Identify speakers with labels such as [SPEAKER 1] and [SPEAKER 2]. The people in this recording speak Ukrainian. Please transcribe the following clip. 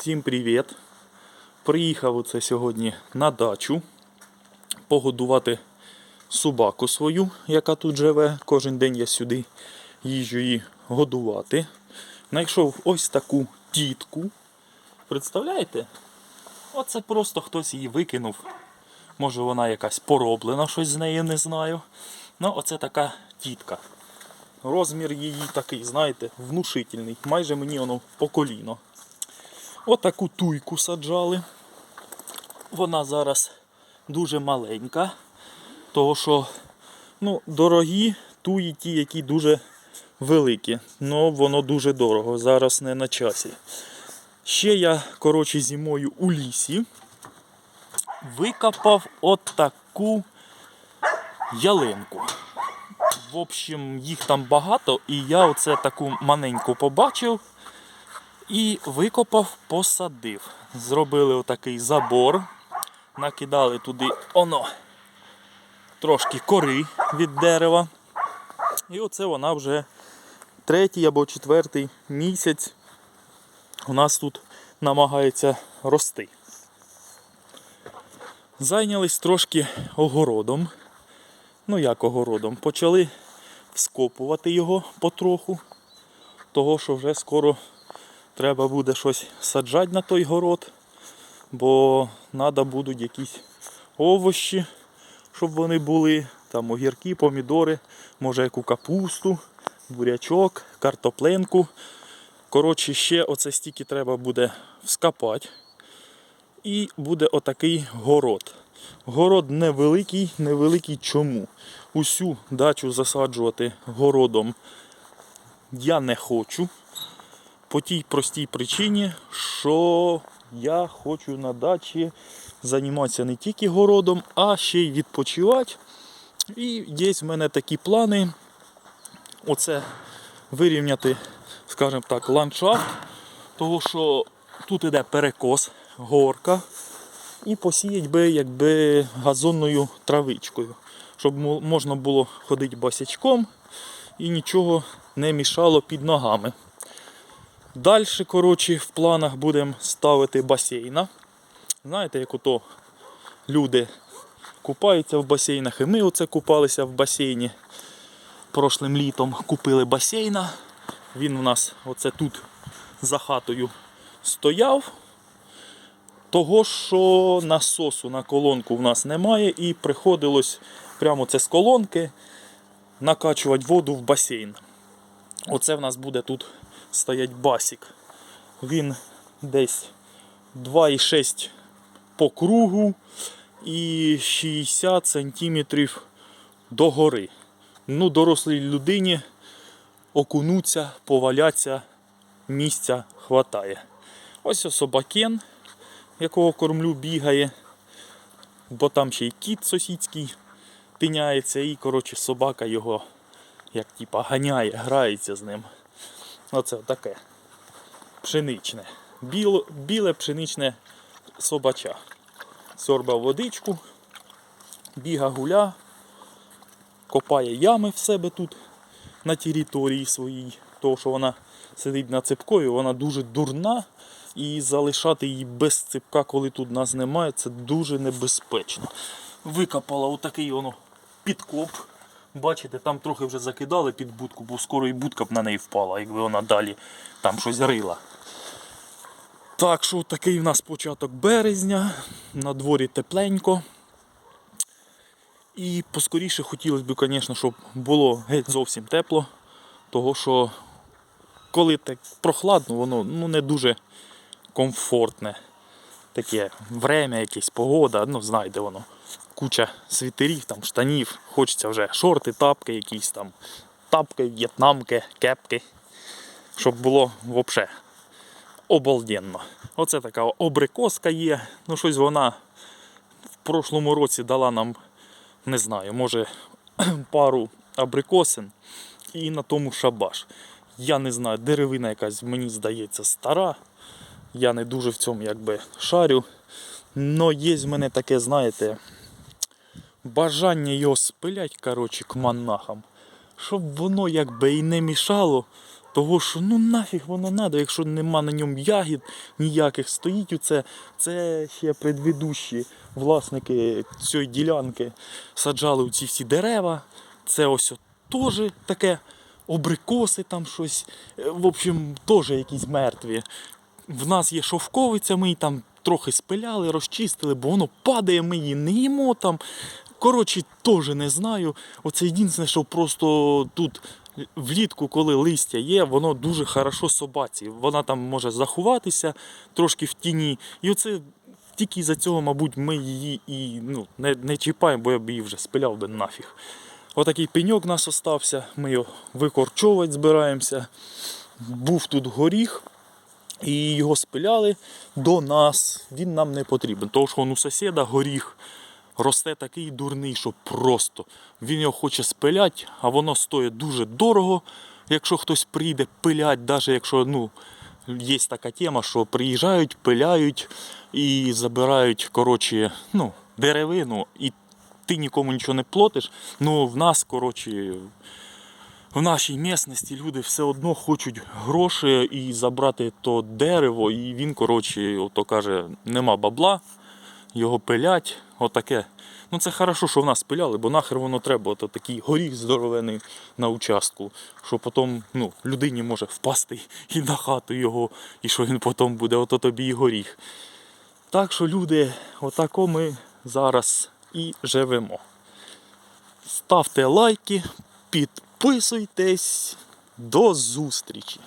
[SPEAKER 1] Всім привіт! Приїхав оце сьогодні на дачу погодувати собаку свою, яка тут живе. Кожен день я сюди їжджу її годувати. Знайшов ось таку тітку. Представляєте? Оце просто хтось її викинув. Може вона якась пороблена, щось з нею не знаю. Ну, оце така тітка. Розмір її такий, знаєте, внушительний. Майже мені воно по коліно. Отаку туйку саджали. Вона зараз дуже маленька. Того що ну, дорогі туї ті, які дуже великі. Ну воно дуже дорого. Зараз не на часі. Ще я, коротше, зимою у лісі викопав от таку ялинку. В общем, їх там багато, і я оце таку маленьку побачив і викопав, посадив. Зробили отакий забор, накидали туди оно трошки кори від дерева. І оце вона вже третій або четвертий місяць у нас тут намагається рости. Зайнялись трошки огородом. Ну як огородом? Почали вскопувати його потроху, того що вже скоро треба буде щось саджати на той город, бо треба будуть якісь овощі, щоб вони були. Там огірки, помідори, може яку капусту, бурячок, картопленку. Коротше, ще оце стільки треба буде вскопати. І буде отакий город. Город невеликий, невеликий чому? Усю дачу засаджувати городом я не хочу. По тій простій причині, що я хочу на дачі займатися не тільки городом, а ще й відпочивати. І є в мене такі плани. Оце вирівняти, скажімо так, ландшафт, того що тут іде перекос, горка, і посіять би якби газонною травичкою, щоб можна було ходити босячком і нічого не мішало під ногами. Далі, коротше, в планах будемо ставити басейна. Знаєте, як ото люди купаються в басейнах, і ми оце купалися в басейні. Прошлим літом купили басейна. Він у нас оце тут за хатою стояв. Того, що насосу на колонку в нас немає, і приходилось прямо це з колонки накачувати воду в басейн. Оце в нас буде тут стоять басік. Він десь 2,6 по кругу і 60 сантиметрів догори. Ну, дорослій людині окунуться, поваляться, місця хватає. Ось собакен, якого кормлю, бігає, бо там ще й кіт сусідський тиняється, і коротше собака його як типа ганяє, грається з ним. Оце таке. Пшеничне. Біло, біле пшеничне собача. Сорбав водичку, біга гуля, копає ями в себе тут на території своїй, тому що вона сидить на цепкою, вона дуже дурна. І залишати її без цепка, коли тут нас немає, це дуже небезпечно. Викопала отакий воно підкоп. Бачите, там трохи вже закидали під будку, бо скоро і будка б на неї впала, якби вона далі там щось рила. Так що такий в нас початок березня, на дворі тепленько. І поскоріше хотілося б, звісно, щоб було геть зовсім тепло, того що коли так прохладно, воно ну, не дуже комфортне. Таке время, якесь погода, ну знаєте воно. Куча світерів, там, штанів, хочеться вже шорти, тапки, якісь там тапки, в'єтнамки, кепки. Щоб було взагалі обалденно. Оце така обрикоска є. Ну щось вона в прошлому році дала нам, не знаю, може пару абрикосин і на тому шабаш. Я не знаю, деревина якась, мені здається, стара. Я не дуже в цьому якби шарю. Но є в мене таке, знаєте, бажання його спилять, коротше, к монахам. Щоб воно якби і не мішало Того, що ну нафіг воно надо, якщо нема на ньому ягід ніяких, стоїть оце, це ще предведущі власники цієї ділянки саджали у ці всі дерева. Це ось теж таке обрикоси там щось. Е, В общем, теж якісь мертві. В нас є шовковиця, ми її там трохи спиляли, розчистили, бо воно падає, ми її не їмо там. Коротше, теж не знаю. Оце єдине, що просто тут влітку, коли листя є, воно дуже хорошо собаці. Вона там може заховатися трошки в тіні. І оце тільки за цього, мабуть, ми її і ну, не, не чіпаємо, бо я б її вже спиляв би нафіг. Отакий пеньок у нас остався, ми його викорчовувати збираємося. Був тут горіх, і його спиляли до нас. Він нам не потрібен. Тому що он у сусіда горіх росте такий дурний, що просто він його хоче спиляти, а воно стоїть дуже дорого, якщо хтось прийде пилять, навіть якщо ну, є така тема, що приїжджають, пиляють і забирають коротше, ну, деревину, і ти нікому нічого не платиш. Ну, в нас, коротше, в нашій місцевості люди все одно хочуть гроші і забрати то дерево, і він, коротше, ото каже, нема бабла, його пилять, отаке. Ну це хорошо, що в нас пиляли, бо нахер воно треба, ото такий горіх здоровений на участку, що потім ну, людині може впасти і на хату його, і що він потім буде, ото тобі і горіх. Так що, люди, отако ми зараз і живемо. Ставте лайки, підписуйтесь. До зустрічі!